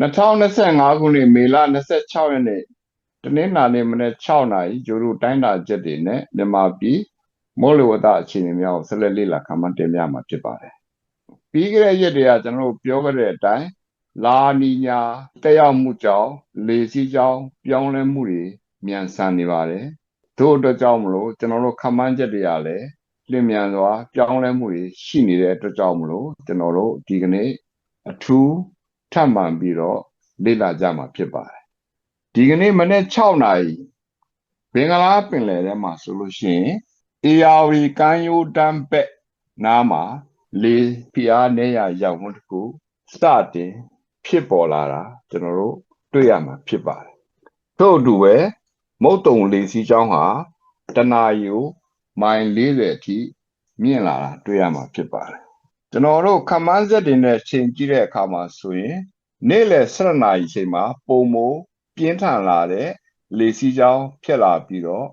2025ခုနှစ်မေလ26ရက်နေ့တနင်္လာနေ့မနေ့6နာရီဂျိုတို့တိုင်းတာချက်တွေနဲ့မြန်မာပြည်မိုးလေဝသအခြေအနေများကိုဆက်လက်လေ့လာခန့်မှန်းတင်ပြမှာဖြစ်ပါတယ်။ပြီးခဲ့တဲ့ရက်တွေကကျွန်တော်တို့ပြောခဲ့တဲ့အတိုင်းလာနီညာတက်ရောက်မှုကြောင့်လေစီးကြောင်းပြောင်းလဲမှုတွေမြန်ဆန်နေပါတယ်။တို့အတွက်ကြောင့်မလို့ကျွန်တော်တို့ခန့်မှန်းချက်တွေကလည်းလျင်မြန်စွာပြောင်းလဲမှုတွေရှိနေတဲ့အတွက်ကြောင့်မလို့ကျွန်တော်တို့ဒီကနေ့အထူး ထပ်မံပြီးတော့လေ့လာကြမှာဖြစ်ပါတယ်ဒီကနေ့မနေ့6နာရီဘင်္ဂလားပင်လယ်ထဲမှာဆိုလို့ရှိရင် ARV ကမ်းရိုးတန်းဘက်နားမှာလေပြားနေရရောက်မှုတကူစတင်ဖြစ်ပေါ်လာတာကျွန်တော်တို့တွေ့ရမှာဖြစ်ပါတယ်ထို့အတူပဲမုတ်တုံလေစီးချောင်းဟာတနာရီကိုမိုင်40အထိမြင့်လာတာတွေ့ရမှာဖြစ်ပါတယ် ကျွန်တော်တို့ခမန်းဆက်တွေနဲ့ချိန်ကြည့်တဲ့အခါမှာဆိုရင်နေ့လယ်7နာရီချိန်မှာပုံမိုပြင်းထန်လာတဲ့လေစီးကြောင်းဖြစ်လာပြီးတော့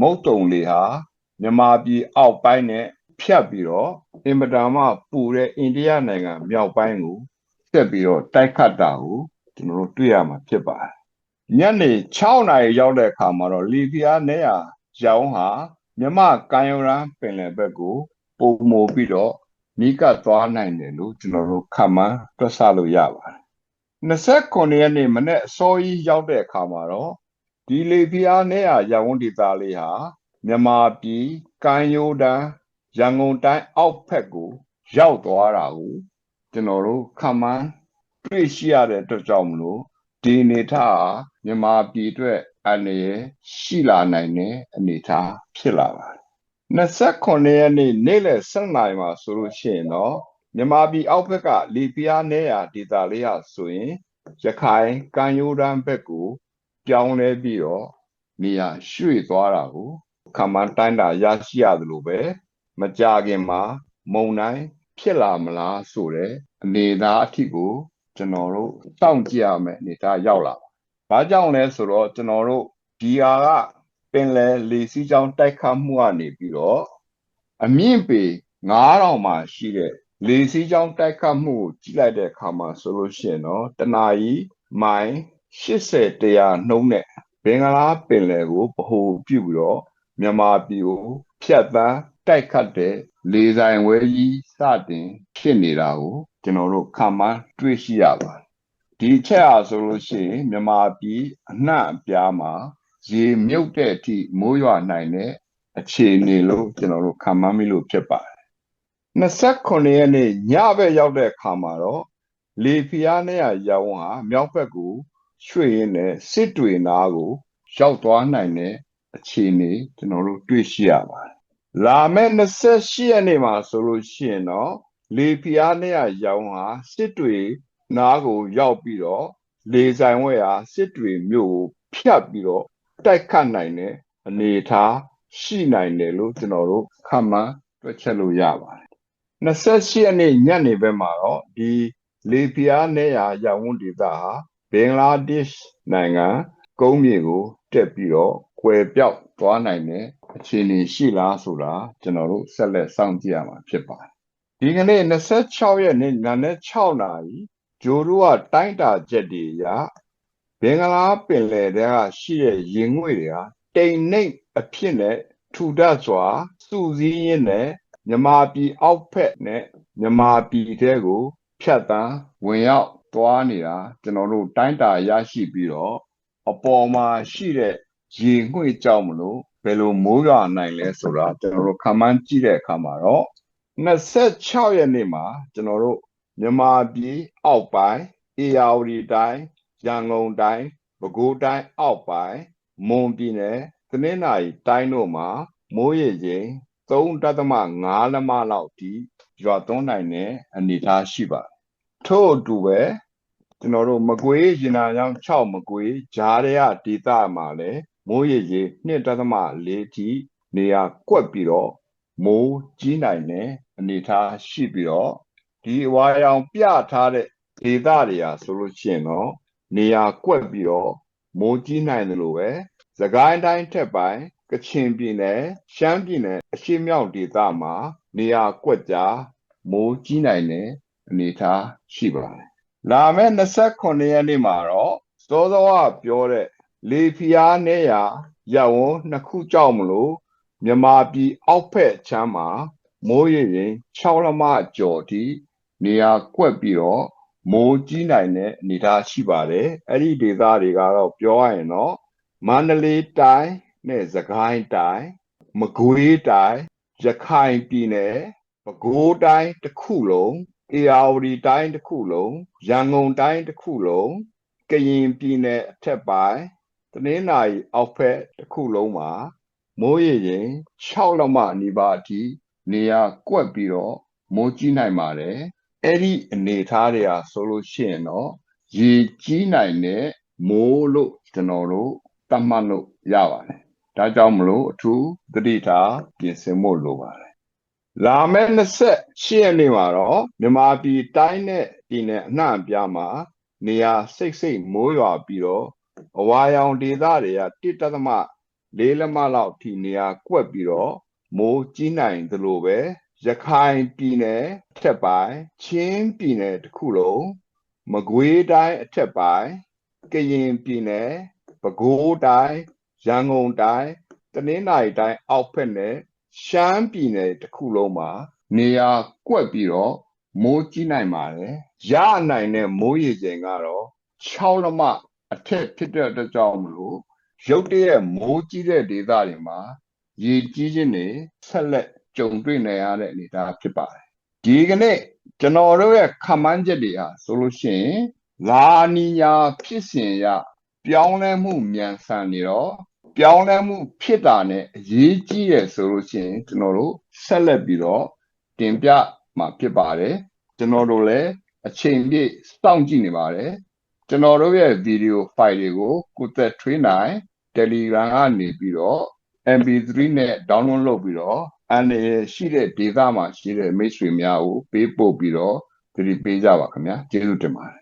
မုတ်တုံလေဟာမြန်မာပြည်အောက်ပိုင်းနဲ့ဖြတ်ပြီးတော့အင်မတန်မှပူတဲ့အိန္ဒိယနိုင်ငံမြောက်ပိုင်းကိုတက်ပြီးတော့တိုက်ခတ်တာကိုကျွန်တော်တို့တွေ့ရမှာဖြစ်ပါတယ်ညနေ6နာရီရောက်တဲ့အခါမှာတော့လီဘီယာနဲ့ရရောင်းဟာမြမကန်ယိုရန်ပင်လယ်ဘက်ကိုပုံမိုပြီးတော့ နီးကပ်သွားနိုင်တယ်လို့ကျွန်တော်တို့ခန့်မှန်းတွက်ဆလို့ရပါတယ်29ရက်နေ့မနေ့အစောကြီးရောက်တဲ့အခါမှာတော့ဒီလေဖျားနဲ့ရဝန်ဒေသလေးဟာမြန်မာပြည်ကမ်းရိုးတန်းရန်ကုန်တိုင်းအောက်ဖက်ကို ရောက်သွားတာကိုကျွန်တော်တို့ခန့်မှန်းတွေ့ရှိရတဲ့အတွက်ကြောင့်မလို့ဒီအနေထားဟာမြန်မာပြည်အတွက်အနေရရှိလာနိုင်တဲ့အနေထားဖြစ်လာပါတယ် 29ရက်နေ့နေ့လယ်7နာရီမှာဆိုလို့ရှိရင်တော့မြန်မာပြည်အောက်ဘက်ကလီပီယာနေရဒေတာလေးဟာဆိုရင်ရခိုင်ကမ်းရိုးတန်းဘက်ကိုပြောင်းလဲပြီးတော့နေရာရွှေ့သွားတာကိုခမန်းတိုင်းတာရရှိရတယ်လို့ပဲမကြခင်မှာမုံတိုင်းဖြစ်လာမလားဆိုတဲ့အနေအထားအထိကိုကျွန်တော်တို့စောင့်ကြည့်ရမယ်အနေအထားရောက်လာပါ။ဘာကြောင့်လဲဆိုတော့ကျွန်တော်တို့ဒီဟာက ပင်လယ်လေစီးကြောင်းတိုက်ခတ်မှုကနေပြီးတော့အမြင့်ပေ9000မှာရှိတဲ့လေစီးကြောင်းတိုက်ခတ်မှုကိုကြည့်လိုက်တဲ့အခါမှာဆိုလို့ရှိရင်တော့တနာရီမိုင်80တရားနှုံးနဲ့ဘင်္ဂလားပင်လယ်ကိုဗဟိုပြုပြီးတော့မြန်မာပြည်ကိုဖြတ်သန်းတိုက်ခတ်တဲ့လေဆိုင်ဝဲကြီးစတင်ဖြစ်နေတာကိုကျွန်တော်တို့ခံမှန်းတွေ့ရှိရပါတယ်ဒီချက်အားဆိုလို့ရှိရင်မြန်မာပြည်အနှံ့အပြားမှာ ရေမြုပ်တဲ့အထိမိုးရွာနိုင်တဲ့အခြေအနေလို့ကျွန်တော်တို့ခံမှန်းမိလို့ဖြစ်ပါတယ်29ရက်နေ့ညဘက်ရောက်တဲ့အခါမှာတော့လေဖျားနဲ့ရောင်းဟာမြောက်ဘက်ကိုရွှေ့ရင်းနဲ့စစ်တွေနာကိုရောက်သွားနိုင်တဲ့အခြေအနေကျွန်တော်တို့တွေ့ရှိရပါတယ်။လာမယ့်28ရက်နေ့မှာဆိုလို့ရှိရင်တော့လေဖျားနဲ့ရောင်းဟာစစ်တွေနာကိုရောက်ပြီးတော့လေဆိုင်ဝဲဟာစစ်တွေမြို့ကိုဖြတ်ပြီးတော့ တိုက်ခတ်နိုင်တဲ့အနေအထားရှိနိုင်တယ်လို့ကျွန်တော်တို့ခန့်မှန်းတွက်ချက်လို့ရပါတယ်28ရက်နေ့ညနေဘက်မှာတော့ဒီလေဖျားနေရရဝန်းဒေသဟာဘင်္ဂလားဒေ့ရှ်နိုင်ငံကုန်းမြေကိုတက်ပြီးတော့ကွယ်ပြောက်သွားနိုင်တဲ့အခြေအနေရှိလားဆိုတာကျွန်တော်တို့ဆက်လက်စောင့်ကြည့်ရမှာဖြစ်ပါတယ်ဒီကနေ့26ရက်နေ့နာနဲ့6နာရီဂျိုတို့ကတိုင်းတာချက်တွေအရ ဘင်္ဂလားပင်လယ်ထဲကရှိတဲ့ရင်ငွေတွေကတိမ်နှိပ်အဖြစ်နဲ့ထူထပ်စွာစုစည်းရင်းနဲ့မြမာပြည်အောက်ဖက်နဲ့မြမာပြည်ထဲကိုဖြတ်တန်းဝင်ရောက်သွားနေတာကျွန်တော်တို့တိုင်းတာရရှိပြီးတော့အပေါ်မှာရှိတဲ့ရေငွေ့ကြောင့်မလို့ဘယ်လိုမိုးရွာနိုင်လဲဆိုတာကျွန်တော်တို့ခန့်မှန်းကြည့်တဲ့အခါမှာတော့26ရက်နေ့မှာကျွန်တော်တို့မြန်မာပြည်အောက်ပိုင်းအေရဝတီတိုင်း ရန်ကုန်တိုင်းပဲခူးတိုင်းအောက်ပိုင်းမွန်ပြည်နယ်တနင်္သာရီတိုင်းတို့မှာမိုးရေချိန်3.5လမလောက်ထိရွာသွန်းနိုင်တဲ့အနေအထားရှိပါတယ်ထို့အတူပဲကျွန်တော်တို့မကွေးရင်နာရောင်း6မကွေးဂျားရဲဒေသမှာလည်းမိုးရေရေ2.4ထိနေရာကွက်ပြီးတော့မိုးကြီးနိုင်တဲ့အနေအထားရှိပြီးတော့ဒီအဝါရောင်ပြထားတဲ့ဒေသတွေဟာဆိုလို့ရှိရင်တော့ နေရာကွက်ပြီးတော့မိုးကြီးနိုင်တယ်လို့ပဲသကိုင်းတိုင်းထက်ပိုင်းကချင်ပြည်နယ်ရှမ်းပြည်နယ်အရှေ့မြောက်ဒေသမှာနေရာကွက်ကြားမိုးကြီးနိုင်တဲ့အနေအထားရှိပါတယ်လာမယ့်29ရက်နေ့မှာတော့စောစောကပြောတဲ့လေဖျားနဲ့ရရပ်ဝန်းနှစ်ခုကြောက်မလို့မြမာပြည်အောက်ဖက်ချမ်းမှာမိုးရေရင်6လမကျော်ထိနေရာကွက်ပြီးတော့ မိုးကြီးနိုင်တဲ့အနေအထားရှိပါတယ်အဲ့ဒီဒေသတွေကတော့ပြောရရင်တော့မန္တလေးတိုင်းနဲ့စကိုင်းတိုင်းမကွေးတိုင်းရခိုင်ပြည်နယ်ပဲခူးတိုင်းတစ်ခုလုံးအေရဝတီတိုင်းတစ်ခုလုံးရန်ကုန်တိုင်းတစ်ခုလုံးကရင်ပြည်နယ်အထက်ပိုင်းတနင်္သာရီအောက်ဖက်တစ်ခုလုံးမှာမိုးရေရင်6လမနီးပါးအထိနေရာကွက်ပြီးတော့မိုးကြီးနိုင်ပါတယ် အဲ့ဒီအနေအထားတွေဟာဆိုလို့ရှိရင်တော့ရေကြီးနိုင်တဲ့မိုးလို့ကျွန်တော်တို့သတ်မှတ်လို့ရပါတယ်ဒါကြောင့်မလို့အထူးသတိထားပြင်ဆင်ဖို့လိုပါတယ်လာမယ့်28ရက်နေ့မှာတော့မြန်မာပြည်တိုင်းနဲ့ပြည်နယ်အနှံ့အပြားမှာနေရာစိတ်စိတ်မိုးရွာပြီးတော့အဝါရောင်ဒေသတွေကတစ်တသမလေးလက်မလောက်ထိနေရာကွက်ပြီးတော့မိုးကြီးနိုင်သလိုပဲ ရခိုင်ပြည်နယ်အထက်ပိုင်းချင်းပြည်နယ်တစ်ခုလုံးမကွေးတိုင်းအထက်ပိုင်းကရင်ပြည်နယ်ပဲခူးတိုင်းရန်ကုန်တိုင်းတနင်္သာရီတိုင်းအောက်ဖက်နဲ့ရှမ်းပြည်နယ်တစ်ခုလုံးမှာ နေရာကွက်ပြီးတော့မိုးကြီးနိုင်ပါတယ်ရနိုင်တဲ့မိုးရေချိန်ကတော့6လမအထက်ဖြစ်တဲ့အတွက်ကြောင့်မလို့ရုတ်တရက်မိုးကြီးတဲ့ဒေသတွေမှာရေကြီးခြင်းတွေဆက်လက် ကြုံတွေ့နေရတဲ့အနေအထားဖြစ်ပါတယ်ဒီကနေ့ကျွန်တော်တို့ရဲ့ခန့်မှန်းချက်တွေဟာဆိုလို့ရှိရင်လာနီညာဖြစ်စဉ်ရပြောင်းလဲမှုမြန်ဆန်နေတော့ပြောင်းလဲမှုဖြစ်တာနဲ့အရေးကြီးရဆိုလို့ရှိရင်ကျွန်တော်တို့ဆက်လက်ပြီးတော့တင်ပြမှာဖြစ်ပါတယ်ကျွန်တော်တို့လည်းအချိန်ပြည့်စောင့်ကြည့်နေပါတယ်ကျွန်တော်တို့ရဲ့ဗီဒီယိုဖိုင်တွေကိုကိုသက်ထွေးနိုင် Telegram ကနေပြီးတော့ MP3 နဲ့ download လုပ်ပြီးတော့ အန်ရရှိတဲ့ data မှာရှိတဲ့မိတ်ဆွေများကိုပေးပို့ပြီးတော့သတိပေးကြပါခင်ဗျာကျေးဇူးတင်ပါတယ်